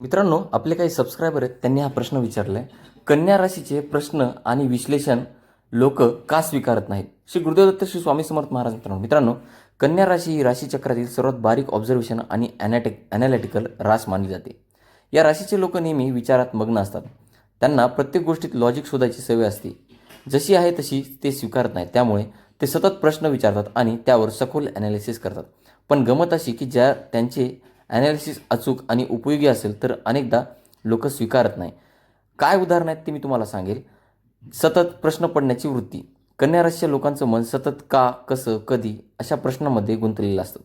मित्रांनो आपले काही सबस्क्रायबर आहेत त्यांनी हा प्रश्न विचारला आहे कन्या राशीचे प्रश्न आणि विश्लेषण लोक का स्वीकारत नाहीत? श्री गुरुदेव दत्त श्री स्वामी समर्थ महाराज मित्रांनो मित्रांनो कन्या राशी ही राशीचक्रातील सर्वात बारीक ऑब्झर्वेशन आणि ॲनाटिक ॲनालिटिकल रास मानली जाते. या राशीचे लोक नेहमी विचारात मग्न असतात. त्यांना प्रत्येक गोष्टीत लॉजिक शोधायची सवय असते. जशी आहे तशी ते स्वीकारत नाहीत. त्यामुळे ते सतत प्रश्न विचारतात आणि त्यावर सखोल ॲनालिसिस करतात. पण गमत अशी की ज्या त्यांचे ॲनालिसिस अचूक आणि उपयोगी असेल तर अनेकदा लोक स्वीकारत नाही. काय उदाहरण आहेत ते मी तुम्हाला सांगेल. सतत प्रश्न पडण्याची वृत्ती. कन्या राशीच्या लोकांचं मन सतत का कसं कधी अशा प्रश्नामध्ये गुंतलेलं असतं.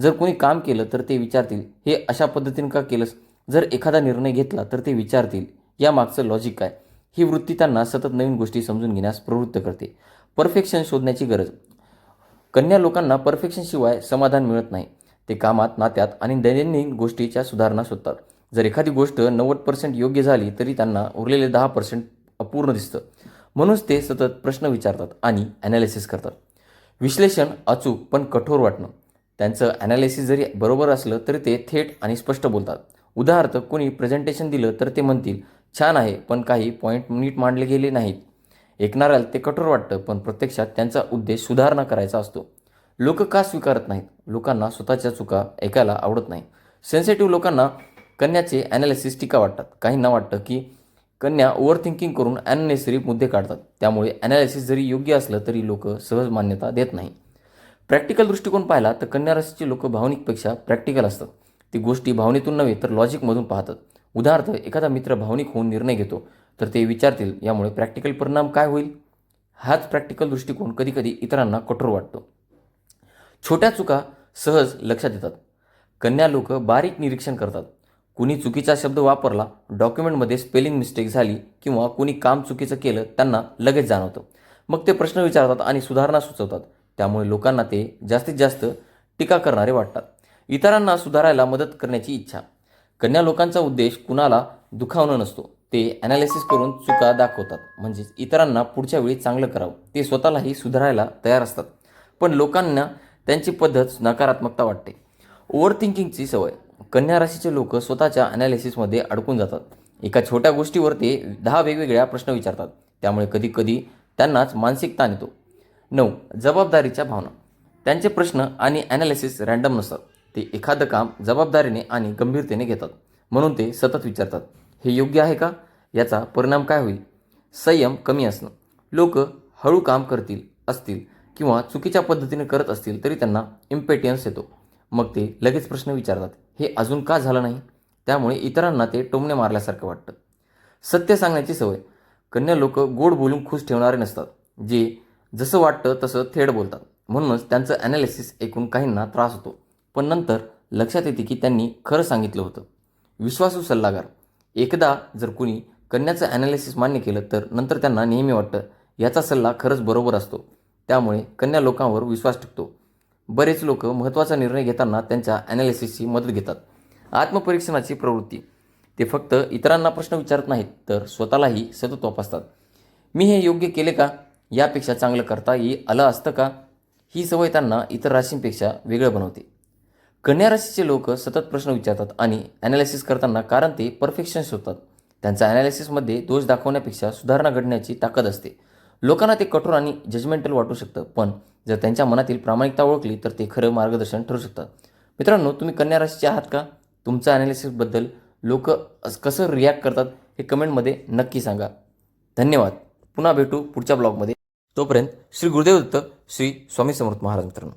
जर कोणी काम केलं तर ते विचारतील हे अशा पद्धतीने का केलंस? जर एखादा निर्णय घेतला तर ते विचारतील या मागचं लॉजिक काय? ही वृत्ती त्यांना सतत नवीन गोष्टी समजून घेण्यास प्रवृत्त करते. परफेक्शन शोधण्याची गरज. कन्या लोकांना परफेक्शनशिवाय समाधान मिळत नाही. ते कामात नात्यात आणि दैनंदिन गोष्टीच्या सुधारणा शोधतात. जर एखादी गोष्ट नव्वद पर्सेंट योग्य झाली तरी त्यांना उरलेले दहा पर्सेंट अपूर्ण दिसतं. म्हणूनच ते सतत प्रश्न विचारतात आणि ॲनालिसिस करतात. विश्लेषण अचूक पण कठोर वाटणं. त्यांचं ॲनालिसिस जरी बरोबर असलं तरी ते थेट आणि स्पष्ट बोलतात. उदाहरणार्थ कोणी प्रेझेंटेशन दिलं तर ते म्हणतील छान आहे पण काही पॉईंट नीट मांडले गेले नाहीत. ऐकणाऱ्याला ते कठोर वाटतं पण प्रत्यक्षात त्यांचा उद्देश सुधारणा करायचा असतो. लोक का स्वीकारत नाहीत? लोकांना स्वतःच्या चुका ऐकायला आवडत नाही. सेन्सिटिव्ह लोकांना कन्याचे ॲनालिसिस टीका वाटतात. काहींना वाटतं की कन्या ओव्हर थिंकिंग करून अननेसरी मुद्दे काढतात. त्यामुळे ॲनालिसिस जरी योग्य असलं तरी लोक सहज मान्यता देत नाही. प्रॅक्टिकल दृष्टिकोन पाहिला तर कन्या राशीचे लोक भावनिकपेक्षा प्रॅक्टिकल असतात. ती गोष्टी भावनेतून नव्हे तर लॉजिकमधून पाहतात. उदाहरणार्थ एखादा मित्र भावनिक होऊन निर्णय घेतो तर ते विचारतील यामुळे प्रॅक्टिकल परिणाम काय होईल? हाच प्रॅक्टिकल दृष्टिकोन कधीकधी इतरांना कठोर वाटतो. छोट्या चुका सहज लक्षात येतात. कन्या लोक बारीक निरीक्षण करतात. कुणी चुकीचा शब्द वापरला डॉक्युमेंटमध्ये स्पेलिंग मिस्टेक झाली किंवा कुणी काम चुकीचं केलं त्यांना लगेच जाणवतं. मग ते प्रश्न विचारतात आणि सुधारणा सुचवतात. त्यामुळे लोकांना ते जास्तीत जास्त टीका करणारे वाटतात. इतरांना सुधारायला मदत करण्याची इच्छा. कन्या लोकांचा उद्देश कुणाला दुखावणं नसतो. ते ॲनालिसिस करून चुका दाखवतात. म्हणजेच इतरांना पुढच्या वेळी चांगलं करावं. ते स्वतःलाही सुधारायला तयार असतात. पण लोकांना त्यांची पद्धत नकारात्मकता वाटते. ओव्हर थिंकिंगची सवय. कन्या राशीचे लोक स्वतःच्या ॲनालिसिसमध्ये अडकून जातात. एका छोट्या गोष्टीवर ते दहा वेगवेगळ्या प्रश्न विचारतात. त्यामुळे कधी कधी त्यांनाच मानसिक ताण येतो. नऊ. जबाबदारीच्या भावना. त्यांचे प्रश्न आणि ॲनालिसिस रँडम नसतात. ते एखादं काम जबाबदारीने आणि गंभीरतेने घेतात. म्हणून ते सतत विचारतात. हे योग्य आहे का? याचा परिणाम काय होईल? संयम कमी असणं. लोक हळू काम करतील असतील. किंवा चुकीच्या पद्धतीने करत असतील तरी त्यांना इम्पेटियन्स येतो. मग ते लगेच प्रश्न विचारतात हे अजून का झालं नाही? त्यामुळे इतरांना ते टोमणे मारल्यासारखं वाटतं. सत्य सांगण्याची सवय. कन्या लोक गोड बोलून खुश ठेवणारे नसतात जे जसं वाटतं तसं थेट बोलतात. म्हणूनच त्यांचं ॲनालिसिस ऐकून काहींना त्रास होतो. पण नंतर लक्षात येते की त्यांनी खरं सांगितलं होतं. विश्वासू सल्लागार. एकदा जर कुणी कन्याचं ॲनालिसिस मान्य केलं तर नंतर त्यांना नेहमी वाटतं याचा सल्ला खरंच बरोबर असतो. त्यामुळे कन्या लोकांवर विश्वास टिकतो. बरेच लोक महत्त्वाचा निर्णय घेताना त्यांच्या ॲनालिसिसची मदत घेतात. आत्मपरीक्षणाची प्रवृत्ती. ते फक्त इतरांना प्रश्न विचारत नाहीत तर स्वतःलाही सतत तपासतात मी हे योग्य केले का? यापेक्षा चांगलं करता येईल आलं असतं का? ही सवय त्यांना इतर राशींपेक्षा वेगळं बनवते. कन्या राशीचे लोक सतत प्रश्न विचारतात आणि ॲनालिसिस करताना कारण ते परफेक्शन्स होतात. त्यांच्या ॲनालिसिसमध्ये दोष दाखवण्यापेक्षा सुधारणा घडण्याची ताकद असते. लोकांना ते कठोर आणि जजमेंटल वाटू शकतं पण जर त्यांच्या मनातील प्रामाणिकता ओळखली तर ते खरं मार्गदर्शन ठरू शकतं. मित्रांनो तुम्ही कन्या राशीचे आहात का? तुमच्या ॲनालिसिसबद्दल लोक कसं रिॲक्ट करतात हे कमेंटमध्ये नक्की सांगा. धन्यवाद. पुन्हा भेटू पुढच्या ब्लॉगमध्ये तोपर्यंत श्री गुरुदेव दत्त श्री स्वामी समर्थ महाराज मित्रांनो.